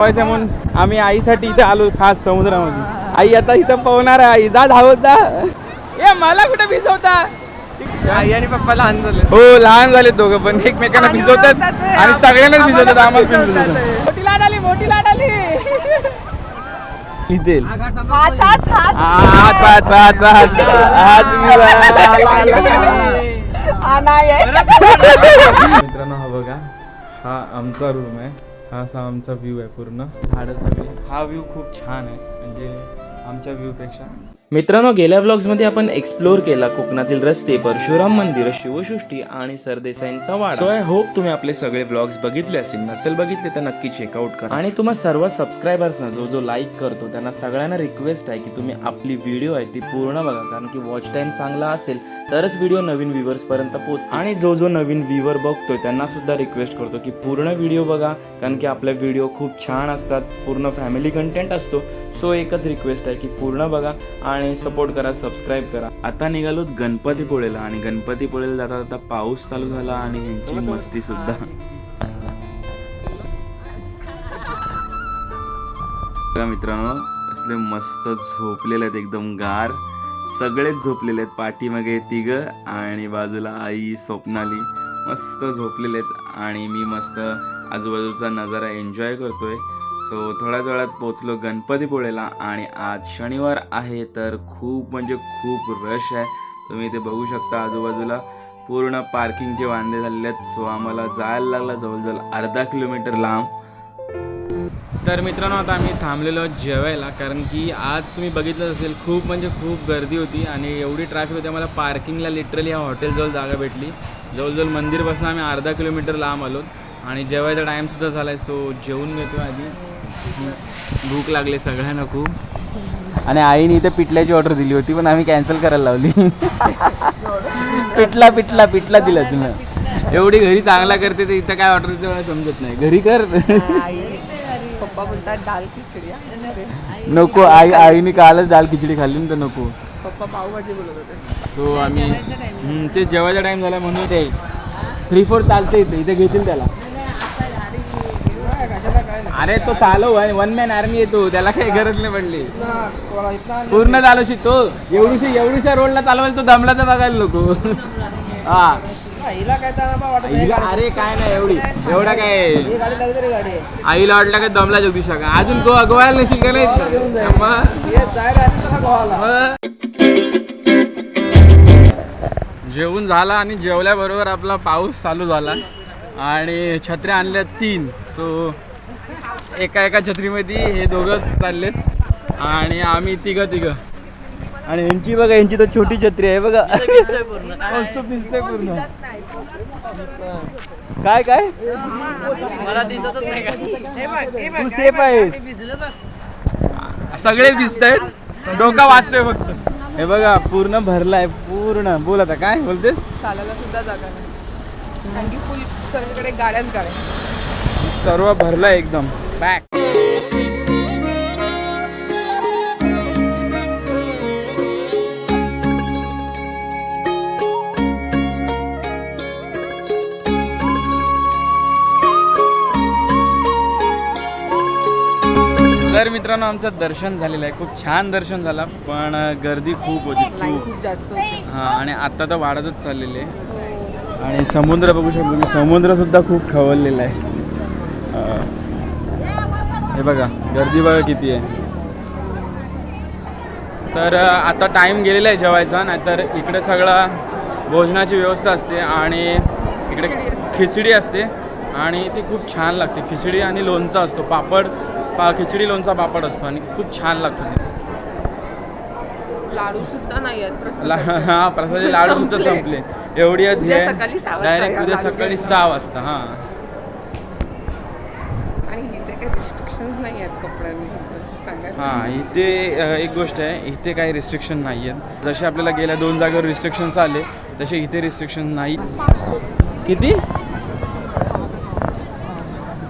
पोहायचं म्हणून आम्ही आईसाठी इथे आलो खास समुद्रामध्ये. आई आता इथं पोहणार आहे आई. जा धावत जा. ए मला कुठे भिजवता? आई आणि पप्पा लहान झाले. हो लहान झाले दोघं पण. एकमेकांना भिजवतात. आणि सगळ्यांनाच आम्हाला भिजवतात आम्हाला पण भिजवतात. मोठी लाट आली मोठी लाट आली. हाच हाच हाच हाच हाच आहे. मित्रांनो हा बघा. हा आमचा रूम आहे. हा असा आमचा व्ह्यू आहे पूर्ण. झाडाचा व्ह्यू हा व्ह्यू खूप छान आहे. म्हणजे आमच्या व्ह्यूपेक्षा मित्रांनो गेल्या व्लॉग्समध्ये आपण एक्सप्लोर केला कोकणातील रस्ते परशुराम मंदिर शिवसृष्टी आणि सरदेसाईंचा वाडा. सो आय होप तुम्ही आपले सगळे व्लॉग्स बघितले असतील. नसेल बघितले तर नक्की चेकआउट करा. आणि तुम्हा सर्व सबस्क्रायबर्सना जो जो लाईक करतो त्यांना सगळ्यांना रिक्वेस्ट आहे की तुम्ही आपली व्हिडिओ आहे ती पूर्ण बघा. कारण की वॉच टाइम चांगला असेल तरच व्हिडिओ नवीन व्ह्युअर्स पर्यंत पोहोच आणि जो जो नवीन व्ह्युअर बघतोय त्यांना सुद्धा रिक्वेस्ट करतो की पूर्ण व्हिडिओ बघा. कारण की आपले व्हिडिओ खूप छान असतात पूर्ण फॅमिली कंटेंट असतो. सो एकच रिक्वेस्ट आहे की पूर्ण बघा. आणि सपोर्ट करा सबस्क्राईब करा. आता निघालो गणपतीपुळेला आणि गणपतीपुळेला जाता जाता पाऊस चालू झाला आणि यांची मस्ती सुद्धा. बघा मित्रांनो असले मस्त झोपलेले आहेत एकदम गार. सगळेच झोपलेले आहेत पाठीमागे तिघ आणि बाजूला आई स्वप्नाली. मस्त झोपलेले आहेत आणि मी मस्त आजूबाजूचा नजारा एन्जॉय करतोय. सो थोड्याच वेळात पोचलो गणपतीपुळेला आणि आज शनिवार आहे तर खूप म्हणजे खूप रश आहे. तुम्ही इथे बघू शकता आजूबाजूला पूर्ण पार्किंगचे वांदे झालेले आहेत. सो आम्हाला जायला लागला जवळजवळ अर्धा किलोमीटर लांब. तर मित्रांनो आता आम्ही थांबलेलो जेवायला कारण की आज तुम्ही बघितलं असेल खूप म्हणजे खूप गर्दी होती आणि एवढी ट्रॅफिक होती. आम्हाला पार्किंगला लिटरली ह्या हॉटेलजवळ जागा भेटली. जवळजवळ मंदिरपासून आम्ही अर्धा किलोमीटर लांब आलो आणि जेवायचा टाईमसुद्धा झाला आहे सो जेवून घेतो आधी. भूक लागली सगळ्यांना खूप. आणि आईने इथे पिठल्याची ऑर्डर दिली होती पण आम्ही कॅन्सल करायला लावली. पिठला पिठला पिठला दिला तुला एवढी घरी चांगला करते तर इथं काय ऑर्डर मला समजत नाही. घरी कर. आई पप्पा बोलतात दाल खिचडी हा. नको आई आईने कालच दाल खिचडी खाल्ली ना तर नको. पप्पा पावभाजी बोलत होते. सो आम्ही हम्म, ते जेवायचा टाइम झाला म्हणून ते थ्री फोर चालते इथे. इथे घेतील त्याला. अरे तो आहे. वन मॅन आर्मी येतो त्याला काही गरज नाही पडली. पूर्ण चालवशी तो. एवढीशी एवढीशा रोडला चालवायला तो दमला तर बघायला नको. हा. हिला- अरे काय नाही एवढी. एवढा काय? आईला वाटलं काय दमला जगदीशा का अजून तो अगवायला नशील का नाही? जेवून झाला आणि जेवल्याबरोबर आपला पाऊस चालू झाला. आणि छत्र्या आणल्या तीन. सो एका एका छत्रीमध्ये हे दोघंच चाललेत. आणि आम्ही तिघं तिघं. आणि यांची बघा यांची तर छोटी छत्री आहे बघा. पूर्ण. काय? काय तू सेफ आहेस. सगळे भिजत आहेत डोका वाचतोय फक्त. हे बघा पूर्ण भरलाय पूर्ण. बोल आता काय बोलतेस? चालायला सुद्धा जागा नाही. फुल गाड्याच गाड्या सर्व भरलाय एकदम. बॅक तर मित्रांनो आमचं दर्शन झालेलं आहे. खूप छान दर्शन झालं पण गर्दी खूप होती खूप. जास्त हां आणि आता तर वाढतच चाललेली आहे. आणि समुद्र बघू शकतो मी. समुद्र सुद्धा खूप खवललेला आहे. हे बघा गर्दी बघा किती आहे तर आता टाईम गेलेला आहे जेवायचा नाहीतर इकडे सगळं भोजनाची व्यवस्था असते आणि इकडे खिचडी असते. आणि ती खूप छान लागते खिचडी आणि लोणचा असतो पापड पा खिचडी लोणचा पापड असतो आणि खूप छान लागतं ते लाडू सुद्धा नाही. हा प्रसादाचे लाडू सुद्धा संपले. सकाळी सहा वाजता डायरेक्ट उद्या सकाळी. सहा वाजता हा आणि इथे काही रिस्ट्रिक्शन्स नाही आहेत कपड्यांनी सांगायला हा इथे अ, एक गोष्ट आहे इथे काही रिस्ट्रिक्शन नाही आहेत. जसे आपल्याला गेल्या दोन जागेवर रिस्ट्रिक्शन्स आले तसे इथे रिस्ट्रिक्शन नाही. किती?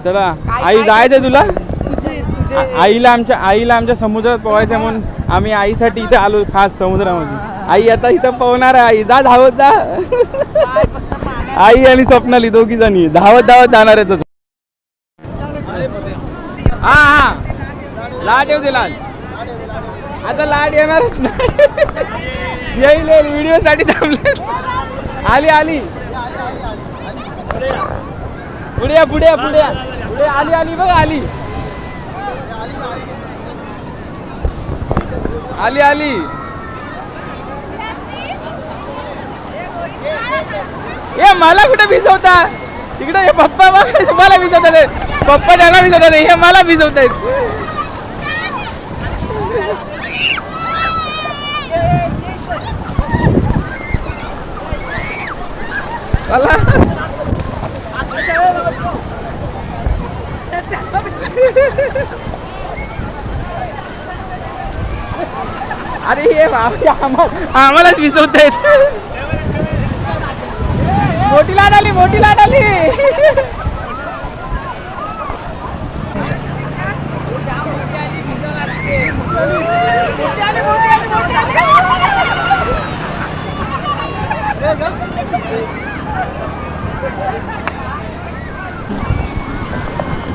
चला आई काय जायचंय तुला? तुझे तुझे आ- आईला आमच्या आईला आमच्या समुद्रात पोहायचं आहे म्हणून आम्ही आईसाठी इथे आलो खास समुद्रामध्ये. आई आता इथं पोहणार आहे आई. जा धावत जा. आई आणि स्वप्नाली दोघी जणी. धावत धावत जाणार आहेत आता. हा हा लाट येऊ दे लाल. आता लाट येणारच नाही. येईल येईल. व्हिडिओ साठी थांबले आली आली. पुढे या पुढे या पुढे या. पुढे आली आली बघ आली. आली आली. ए मला कुठे भिजवता? तिकडे हे पप्पा बघ. मला भिजवतात पप्पा त्यांना भिजवतात हे मला भिजवतायत. चला. अरे हे आम्हालाच विसरत आहेत. मोठी लाट आली मोठी लाट आली. Thank you.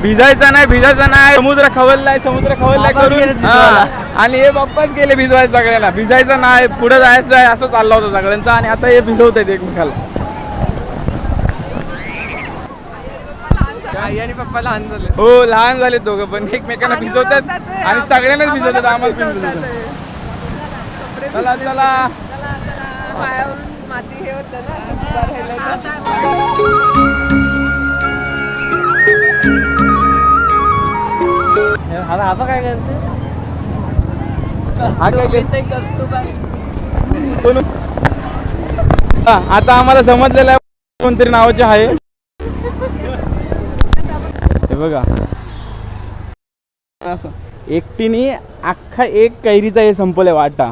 भिजायचा नाही भिजायचा नाही. समुद्र खवललाय समुद्र खवललाय करून. हा. आणि हे बाप्पाच गेले भिजवायचं सगळ्याला भिजायचं नाही पुढे जायचं आहे असं चाललं होतं सगळ्यांचं. आणि आता हे भिजवत आहेत एकमेकाला. आई आणि पप्पा लहान झाले. हो लहान झाले दोघं पण. एकमेकांना भिजवतात आणि सगळ्यांनाच भिजवतात आम्हाला पण भिजवतात. चला चला. पायावरून माती हे होतं ना तर. हा काय हा, आता आम्हाला समजलेलं आहे कोणतरी नावाचे आहे. हे बघा. एकटीने अख्खा एक कैरीचा हे संपवलाय वाटा.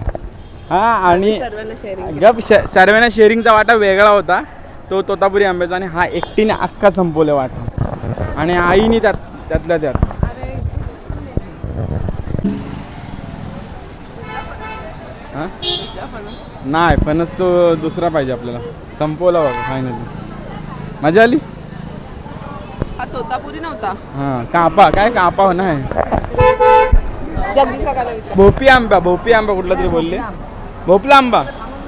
हा आणि सर्वांना शेअरिंग गप श- सर्वांना शेअरिंगचा वाटा वेगळा होता. तो तोतापुरी आंब्याचा आणि हा एकटीने अख्खा संपवला वाटा. आणि आईने त्यात त्यातल्या त्यात. हा? नाही फणस तो दुसरा पाहिजे आपल्याला. संपवला बाबा फायनली मजा आली? हा तोतापुरी नव्हता. हा कापा काय कापा नाही जगदीश काकाला विचार. भोपी आंबा भोपी आंबा कुठला तरी बोलले. भोपला आंबा.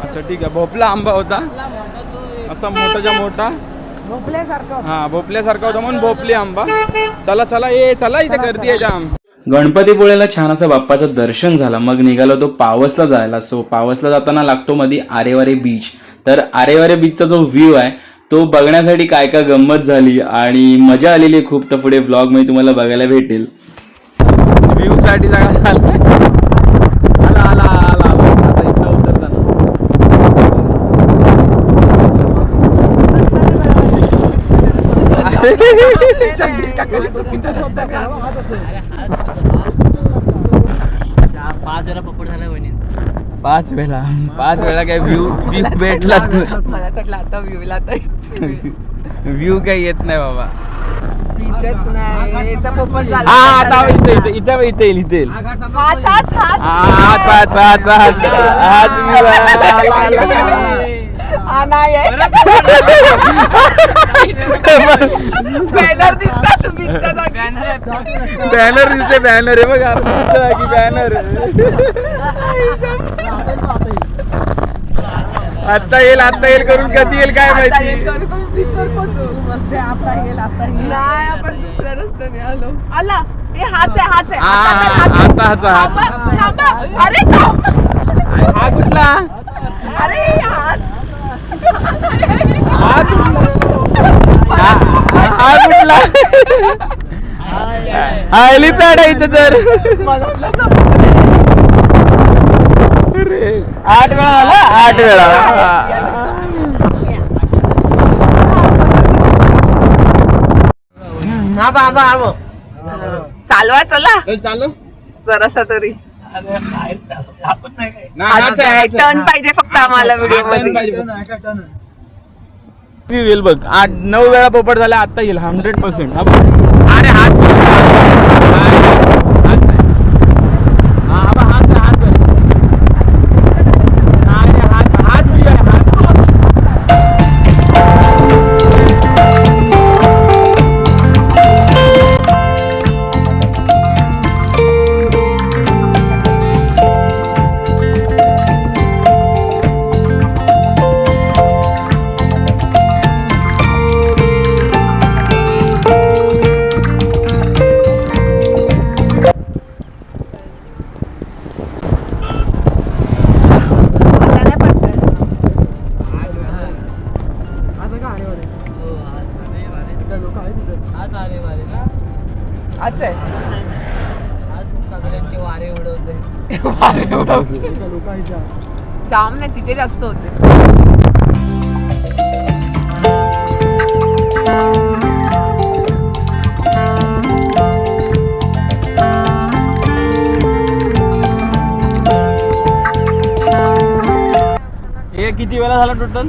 अच्छा ठीक आहे. भोपला आंबा होता. असा मोठाच्या मोठा. हा भोपल्यासारखा होता म्हणून भोपली आंबा. चला चला ये चला इथे गर्दी आहे जाम. गणपतीपुळेला छान असं बाप्पाचं दर्शन झालं. मग निघालो तो पावसला जायला. सो पावसला जाताना लागतो मध्ये आरेवारे बीच तर आरेवारे बीचचा जो व्ह्यू आहे तो बघण्यासाठी काय काय गंमत झाली आणि मजा आलेली खूप. तर पुढे ब्लॉगमध्ये तुम्हाला बघायला भेटेल. व्ह्यू साठी सगळा झाला आला आला आला आला आता इथं उतरताना जगदीश काकाने चुकीचा रस्ता काढला. पाच वेळा पपड झाला वहिनी पाच वेळा पाच वेळा काय व्ह्यू व्ह्यू भेटलाच मला वाटलं आता व्ह्यूला आता व्ह्यू काही येत नाही बाबा बीचच नाही याचा पोपट झाला हा आता इथे इथे इथे इथे येईल इथे येईल हाच हाच हाच हाच हाच हाच हाच नाही बॅनर दिसतात बॅनर दिसते बॅनर आहे बघा की बॅनर आत्ता येईल आत्ता येईल करून कधी येईल काय माहिती? म्हणजे नाही आला. ए हाच आहे हाच आहे. आता हाच हाच अरे हा कुठला? अरे हाच आज हेलिपॅड आहे इथं तर. आठ वेळा आला? आठ वेळा. हा. बा हा चालवा चला चालू. जरासा तरी. नाही. टर्न पाहिजे फक्त आम्हाला व्हिडिओमध्ये. येईल बघ. आठ नऊ वेळा पोपट झाला आता येईल हंड्रेड पर्सेंट अरे हात त्यांचे वारे उडवते. जाम नाही तिथे जास्त होते. हे किती वेळा झाला टोटल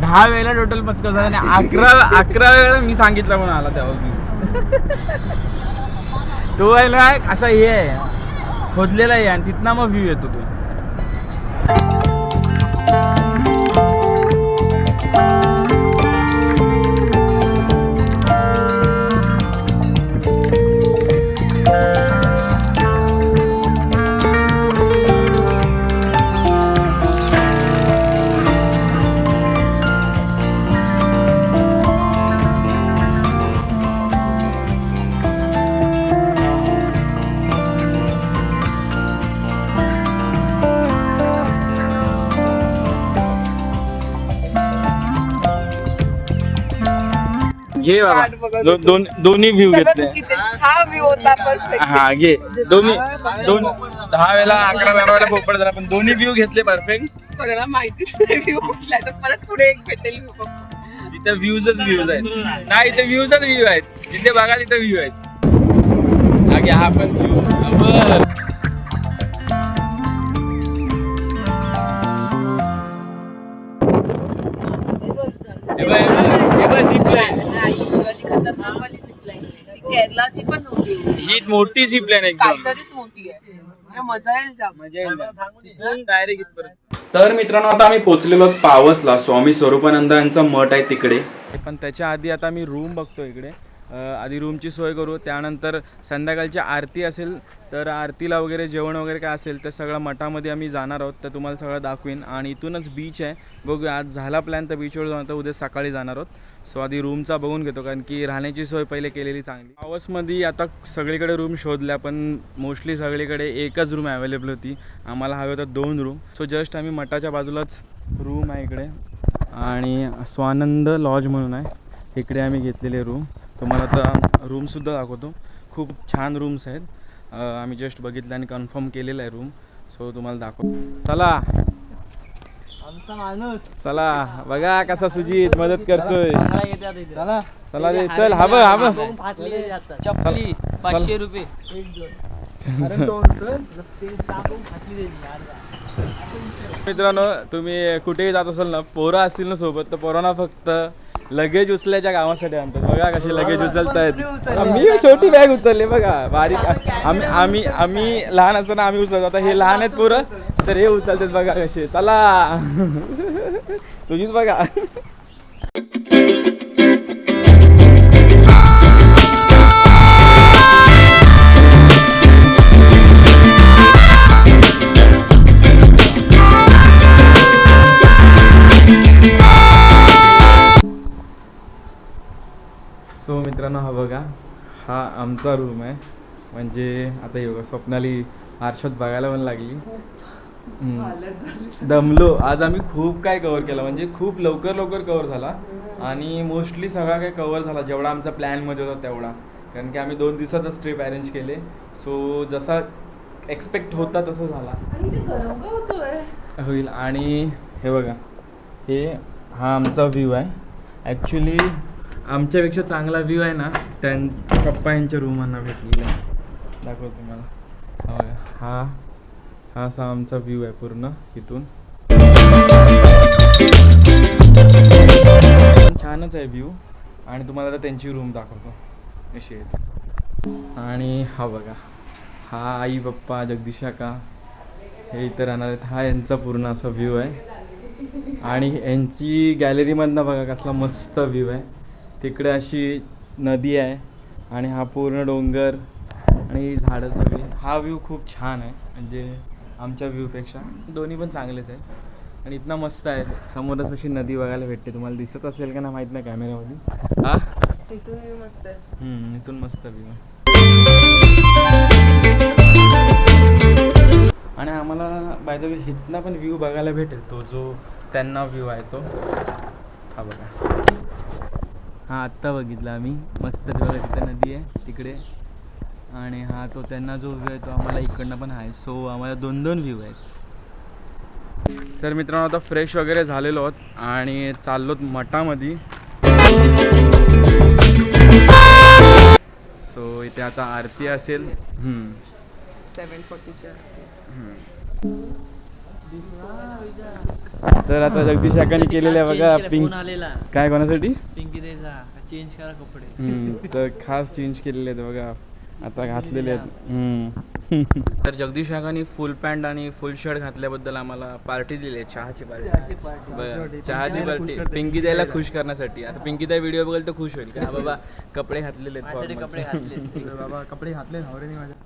दहा वेळेला टोटल पचका झाला आणि अकरा अकरा वेळा मी सांगितलं म्हणून आला view. तो आहे ना असा हे आहे खोदलेला आहे आणि तिथनं मग व्ह्यू येतो तो. घे बाबा. वाट बघत दो- दोन दोन्ही व्ह्यू सगळं घेतले. चुकीचं. आहे. हा व्ह्यू होता परफेक्ट हा घे. दोन्ही दोन दहा वेळा अकरा बारा वेळा पोपट झाला पण दोन्ही व्ह्यू घेतले परफेक्ट कोणाला माहितीच नाही व्ह्यू कुठला आहे. तर परत पुढे एक भेटेल व्ह्यू तिथे व्ह्यूजच व्ह्यूज आहेत. नाही इथे व्ह्यूजच व्ह्यू आहेत. जिथे बघा तिथे व्ह्यू आहेत. घ्या हा पण व्ह्यू केरलाची पण नव्हती. ही मोठी झिप लाईन एकदम. काहीतरीच मोठी आहे. म्हणजे मजा येईल जाम. मजा येईल. डायरेक्ट इथपर्यंत. तर मित्रांनो आता आम्ही पोहोचलेलो आहोत पावसला. स्वामी स्वरूपानंद यांचा मठ आहे तिकडे. पण त्याच्या आधी आता मी रूम बघतो इकडे. अ, आधी रूमची सोय करू. त्यानंतर संध्याकाळची आरती असेल तर आरतीला वगैरे जेवण वगैरे काय असेल तर सगळं मठामध्ये आम्ही जाणार आहोत. तर तुम्हाला सगळं दाखवीन. आणि इथूनच बीच आहे. बघूया आज झाला प्लॅन तर बीचवर जाऊन तर उद्या सकाळी जाणार आहोत. सो आधी रूमचा बघून घेतो कारण की राहण्याची सोय पहिले केलेली चांगली. पावसमध्ये आता सगळीकडे रूम शोधल्या पण मोस्टली सगळीकडे एकच रूम अवेलेबल होती. आम्हाला हवे होतं दोन रूम सो जस्ट आम्ही मठाच्या बाजूलाच रूम आहे इकडे. आणि स्वानंद लॉज म्हणून आहे. इकडे आम्ही घेतलेले रूम तुम्हाला आता रूमसुद्धा दाखवतो. खूप छान रूम्स आहेत. आम्ही जस्ट बघितलं आणि कन्फर्म केलेलं आहे रूम सो तुम्हाला दाखवतो चला. आमचा माणूस चला बघा कसा सुजित मदत करतोय. चांगला येते आता इथे. चला रे चल हा बघ हा पाचशे रुपये. एक दोन. मित्रांनो तुम्ही कुठेही जात असाल ना पोरं असतील ना सोबत तर पोरांना फक्त लगेज उचलायच्या कामासाठी आणतात. बघा कशी लगेज उचलतायत. मी छोटी बॅग उचलली बघा. बारीक. आम्ही आम्ही आम्ही लहान असताना आम्ही उचलतो आता हे लहान आहेत पोरं. तर हे उचलतात बघा कसे. चला. तुझीच बघा. सो मित्रांनो हा बघा. हा आमचा रूम आहे. म्हणजे आता हे बघा स्वप्नाली आरशात बघायला पण लागली. दमलो. आज आम्ही खूप काय कव्हर केलं. म्हणजे खूप लवकर लवकर कव्हर झाला. आणि मोस्टली सगळा काय कव्हर झाला. जेवढा आमचा प्लॅनमध्ये होता तेवढा. कारण की आम्ही दोन दिवसातच ट्रिप अरेंज केले. सो जसा एक्सपेक्ट होता तसं झाला. होईल. आणि हे बघा. हे हा आमचा व्ह्यू आहे. ॲक्च्युली आमच्यापेक्षा चांगला व्ह्यू आहे ना त्यां पप्पा यांच्या रूमांना भेटलेला आहे. दाखवतो तुम्हाला. हा. हा असा आमचा व्ह्यू आहे पूर्ण इथून. छानच आहे व्ह्यू आणि तुम्हाला आता त्यांची रूम दाखवतो. अशी आहे आणि हा बघा. हा आई पप्पा जगदीशा का हे इथं राहणार आहेत. हा यांचा पूर्ण असा व्ह्यू आहे. आणि यांची गॅलरीमधनं बघा कसला मस्त व्ह्यू आहे. तिकडे अशी नदी आहे. आणि हा पूर्ण डोंगर आणि झाडं सगळी. हा व्ह्यू खूप छान आहे. म्हणजे आमच्या व्ह्यूपेक्षा. दोन्ही पण चांगलेच आहेत. आणि इथनं मस्त आहे. समोरच अशी नदी बघायला भेटते. तुम्हाला दिसत असेल का नाही माहीत नाही कॅमेऱ्यामध्ये हा? तिथून view मस्त इथून मस्त व्ह्यू आहे. आणि आम्हाला बाय द वे इथनं पण व्ह्यू बघायला भेटेल. तो जो त्यांना व्ह्यू आहे तो. हा बघा. हा आत्ता बघितला आम्ही. मस्त बघा तिथे नदी आहे. तिकडे आणि हा तो त्यांना जो व्ह्यू आहे तो आम्हाला इकडनं पण आहे. सो आम्हाला दोन दोन व्ह्यू आहेत. तर मित्रांनो आता फ्रेश वगैरे झालेलो आहोत आणि चाललोत मठामध्ये. सो इथे आता आरती असेल. हम्म. सेवन फोर्टीच्या तर आता जगदीश काकांनी केलेलं आहे बघा पिंक काय कोणासाठी? पिंकी चेंज करा कपडे. हम्म, तर खास चेंज केलेले आहेत बघा. आता घातलेले आहेत. हम्म. तर जगदीश काकांनी फुल पॅन्ट आणि फुल शर्ट घातल्याबद्दल आम्हाला पार्टी दिली आहे चहाची पार्टी बरं, चहाची पार्टी पिंकी द्यायला खुश करण्यासाठी. आता पिंकी त्या व्हिडिओ बघेल तर खुश होईल. का बाबा कपडे घातलेले आहेत बाबा कपडे घातले नवऱ्याने माझ्या.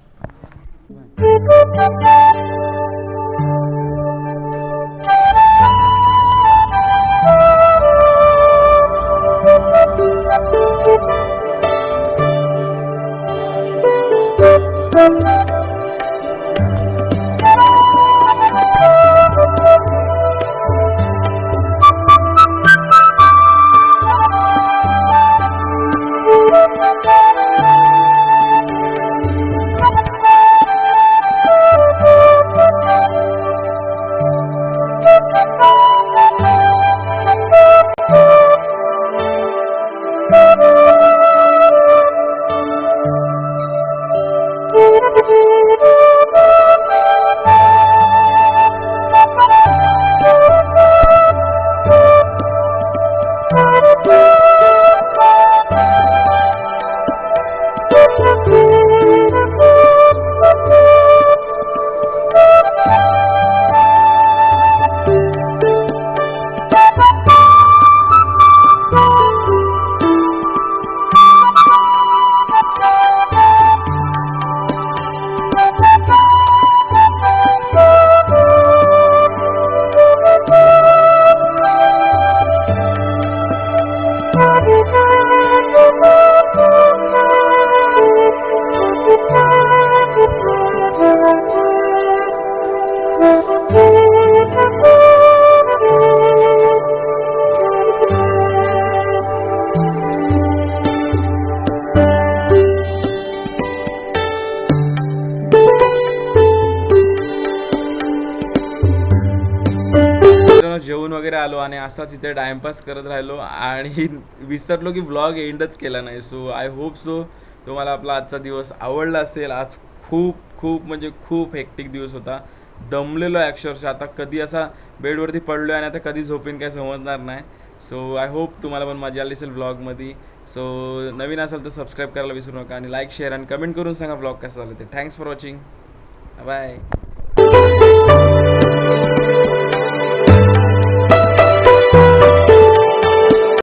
मित्रांनो, जेवून वगैरे आलो आणि असाच इथे टाइमपास करत राहिलो आणि विसरलो की व्लॉग एंडच केला नाही. सो आय होप सो तुम्हाला आपला आजचा दिवस आवडला असेल. आज खूप खूप म्हणजे खूप हेक्टिक दिवस होता. दमलेलो आहे अक्षरशः. आता कधी असा बेडवरती पडलो आहे आणि आता कधी झोपेन काय समजणार नाही. सो आय होप तुम्हाला पण मजा आली असेल ब्लॉगमध्ये सो नवीन असेल तर सबस्क्राईब करायला विसरू नका आणि लाईक शेअर आणि कमेंट करून सांगा ब्लॉग कसा झाला ते. Thanks for watching bye